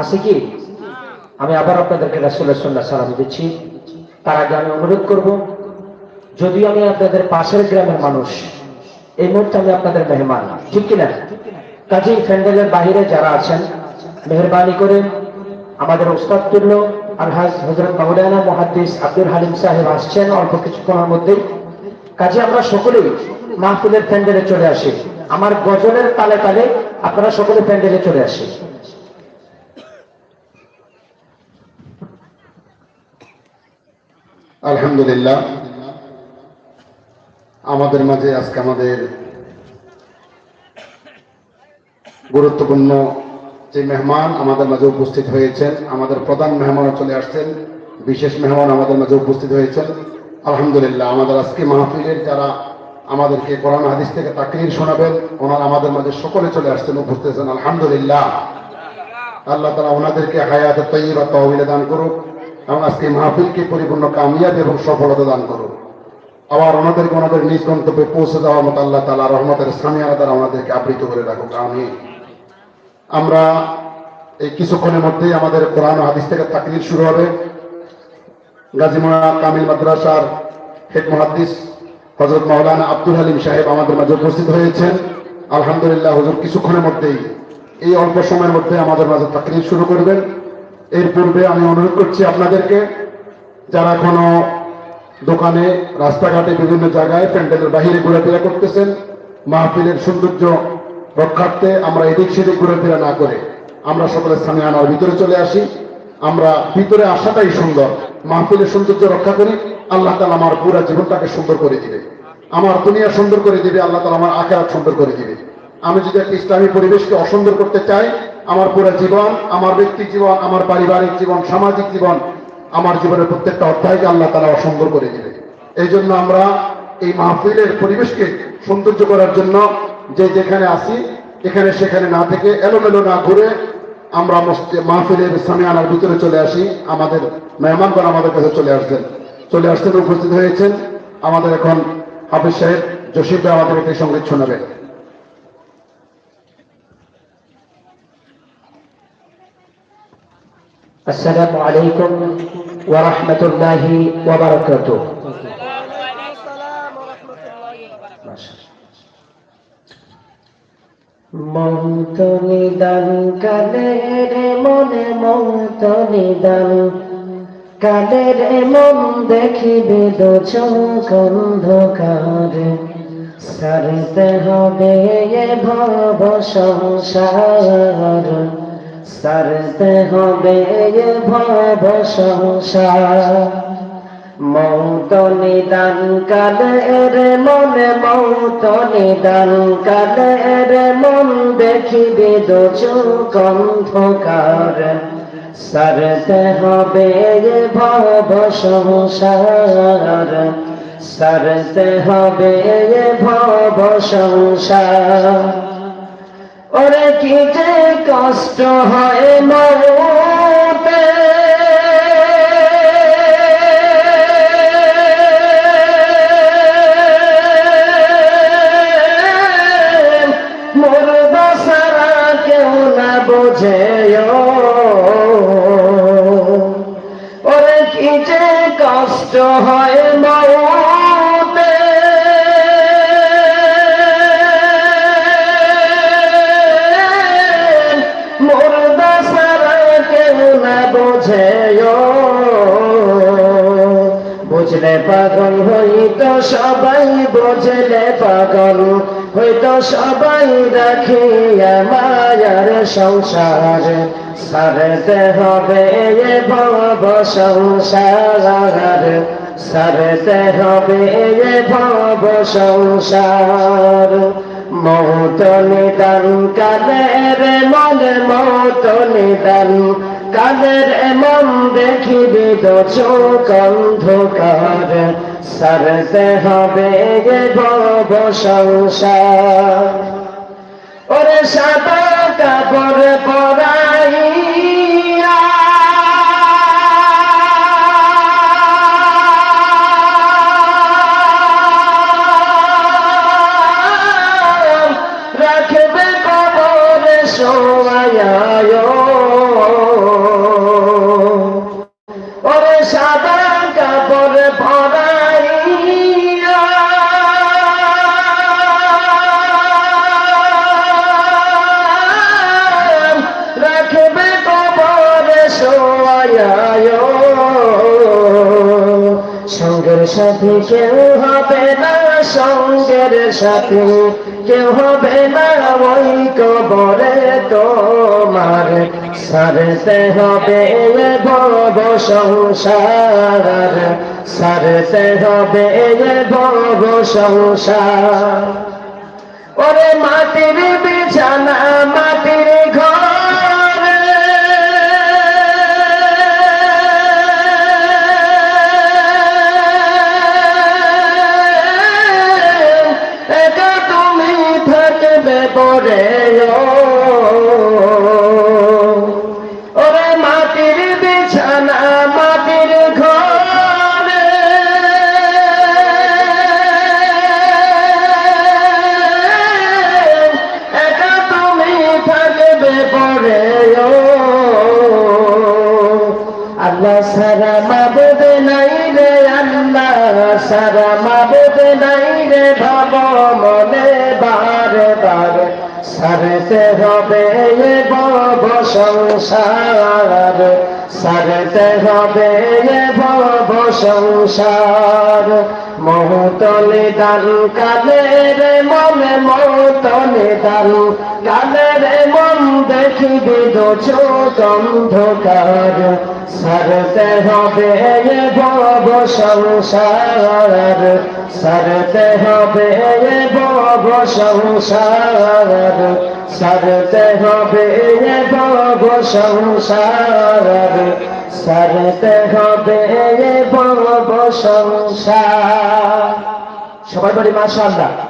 আছে কি? আমি আবার আপনাদেরকে রাসুলের সন্ধ্যা সালাম দিচ্ছি। তার আগে আমি অনুরোধ করব, যদিও আমি আপনাদের পাশের গ্রামের মানুষ, এই মুহূর্তে আমি আপনাদের মেহমান, ঠিক কিনা? কাজেই ফ্যান্ডেলের বাহিরে যারা আছেন, মেহরবানি করে আমাদের ওস্তাদ তুল্য আলহাজ হজরত মাহুলানা মহাদ্দিস আব্দুল হালিম সাহেব আসছেন অল্প কিছুক্ষণের মধ্যেই। কাজে আমরা সকলেই মাহফিলের প্যান্ডেলে চলে আসি। আমার গজলের তালে তালে আপনারা সকলে প্যান্ডেলে চলে আসি আলহামদুলিল্লাহ, আমাদের মাঝে আজকে আমাদের গুরুত্বপূর্ণ যে মেহমান আমাদের মাঝে উপস্থিত হয়েছেন, আমাদের প্রধান মেহমানও চলে আসছেন, বিশেষ মেহমান আমাদের মাঝে উপস্থিত হয়েছেন। আলহামদুলিল্লাহ, আমাদের আজকে মাহফিলের যারা আমাদেরকে কোরআন হাদিস থেকে তাকরির শোনাবেন, ওনারা আমাদের মাঝে সকলে চলে আসছেন, উপস্থিত আলহামদুলিল্লাহ। আল্লাহ তালা ওনাদেরকে হায়াত তৈবা তহবিলে দান করুক। এবং আজকে মাহফিলকে পরিপূর্ণ কামিয়াব এবং সফলতা দান করুক আবার ওনাদেরকে ওনাদের নিজ গন্তব্যে পৌঁছে দেওয়ার মতো আল্লাহ তালা রহমতের সামিয়ানা দ্বারা ওনাদেরকে আবৃত করে রাখুক আমি আমরা এই কিছুক্ষণের মধ্যেই আমাদের কোরআন হাদিস থেকে তাকরির শুরু হবে। গাজীমোড়া কামিল মাদ্রাসার হেড মহাদ্দিস হজরত মাওলানা আব্দুল হালিম সাহেব আমাদের মাঝে উপস্থিত হয়েছেন। আলহামদুলিল্লাহ, হুজুর কিছুক্ষণের মধ্যেই, এই অল্প সময়ের মধ্যে আমাদের মাঝে তাকরির শুরু করবেন। এর পূর্বে আমি অনুরোধ করছি আপনাদেরকে, যারা এখনও দোকানে, রাস্তাঘাটে বিভিন্ন জায়গায় প্যান্ডেলের বাহিরে ঘোরাফেরা করতেছেন, মাহফিলের সৌন্দর্য রক্ষার্থে আমরা এদিক সেদিক ঘোরাফেরা না করে আমরা সকলে স্থানে আনার ভিতরে চলে আসি। আমরা ভিতরে আসাটাই সুন্দর, মাহফিলের সৌন্দর্য রক্ষা করি আল্লাহ তালা আমার পুরা জীবনটাকে সুন্দর করে দিবে। আমার দুনিয়া সুন্দর করে দিবে, আল্লাহ তালা আমার আখেরাত সুন্দর করে দিবে। আমি যদি একটা ইসলামী পরিবেশকে অসুন্দর করতে চাই আমার পুরো জীবন, আমার ব্যক্তি জীবন, আমার পারিবারিক জীবন, সামাজিক জীবন, আমার জীবনের প্রত্যেকটা অধ্যায়কে আল্লাহ তারা অসুন্দর করে দেবে। এই জন্য আমরা এই মাহফিলের পরিবেশকে সৌন্দর্য করার জন্য যে যেখানে আসি এখানে সেখানে না থেকে এলোমেলো না ঘুরে আমরা মাহফিলের আনার ভিতরে চলে আসি। আমাদের মেহমানগণ আমাদের কাছে চলে আসছেন। চলে আসছেন উপস্থিত হয়েছেন। আমাদের এখন হাফিজ সাহেব জসিফ আমাদের একটি সংগীত শোনাবেন السلام عليكم ورحمة الله وبركاته মৌত নিদান কালে রে মনে মৌত নিদান কালে রে মন দেখিবে দোচক অন্ধকার সারতে হবে এ ভব সংসার সারতে হবে ভব সংসার। মৌত নিদান কালে রে মনে, মৌত নিদান কালে রে মন দেখিবে দোচক অন্ধকার সারতে হবে ভব সংসার। সারতে হবে ভব সংসার। ওরে কি যে কষ্ট হয় মরতে। মরদ সারা কেউ না বোঝে ওরে কি যে কষ্ট হয় মরতে। বুঝলে পাগল, হইতো সবাই বুঝলে পাগল, হইতো সবাই রাখিয়া মায়ার সংসার। সারতে হবে ভব সংসার, সারতে হবে এ ভব সংসার। মৌত নিদান কাদের মন, মৌত নিদান কাদের এমন দেখিবি তো চোখ অন্ধকার। সারতে হবে গে ভব সংসার। ওরে সাদা কাপড় পরাইয়া। রাখবে কবর সোয়ায় সাথী কেউ হবে না, সঙ্গের সাথী কেউ হবে না, ওই কবরে তোমার সারতে হবে ভব সংসার সারতে হবে ভব সংসার। ওরে মাটির বিছানা, মাটির ঘর পরে ওরে মাটির বিছানা মাটির ঘরে। এটা তুমি থাকবে পরে আল্লাহ সারা মাবুদ সারতে হবে এ বব সংসার। সারতে হবে এ বব সংসার। মহতলে দান কালে রে মনে মহতলে দান কালে মন দেখিবি দো চোখ অন্ধকার। সারতে হবে বব সংসার, সারতে হবে বব সংসার, সারতে হবে বব সংসার, সারতে হবে এ বব সবার বলি মাশাআল্লাহ।